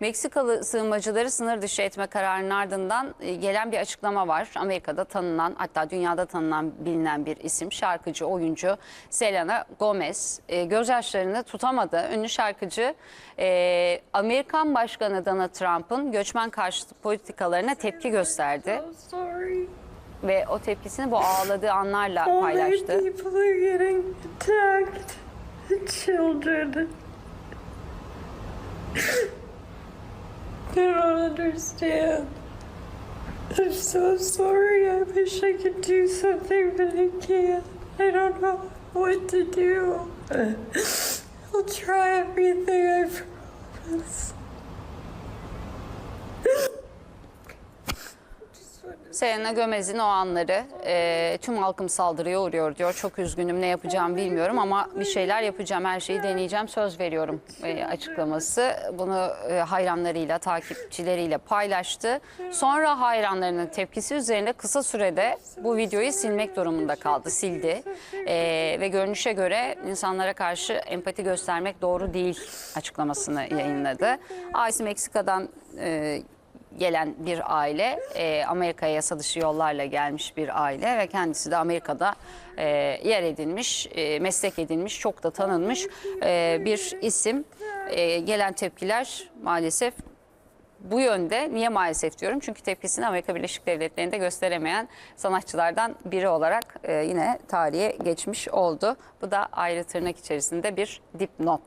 Meksikalı sığınmacıları sınır dışı etme kararının ardından e, gelen bir açıklama var. Amerika'da tanınan hatta dünyada tanınan bilinen bir isim şarkıcı, oyuncu Selena Gomez. E, gözyaşlarını tutamadı. Ünlü şarkıcı e, Amerikan Başkanı Donald Trump'ın göçmen karşıtı politikalarına tepki gösterdi. Ve o tepkisini bu ağladığı anlarla paylaştı. children. They don't understand. I'm so sorry. I wish I could do something, but I can't. I don't know what to do. I'll try everything I promise. Selena Gomez'in o anları e, tüm halkım saldırıya uğruyor diyor. Çok üzgünüm ne yapacağım bilmiyorum ama bir şeyler yapacağım her şeyi deneyeceğim söz veriyorum e, açıklaması. Bunu e, hayranlarıyla takipçileriyle paylaştı. Sonra hayranlarının tepkisi üzerine kısa sürede bu videoyu silmek durumunda kaldı sildi. E, ve görünüşe göre insanlara karşı empati göstermek doğru değil açıklamasını yayınladı. Ailesi Meksika'dan e, gelen bir aile, e, Amerika'ya yasa dışı yollarla gelmiş bir aile ve kendisi de Amerika'da e, yer edinmiş, e, meslek edinmiş, çok da tanınmış e, bir isim. E, gelen tepkiler maalesef bu yönde. Niye maalesef diyorum? Çünkü tepkisini Amerika Birleşik Devletleri'nde gösteremeyen sanatçılardan biri olarak e, yine tarihe geçmiş oldu. Bu da ayrı tırnak içerisinde bir dipnot.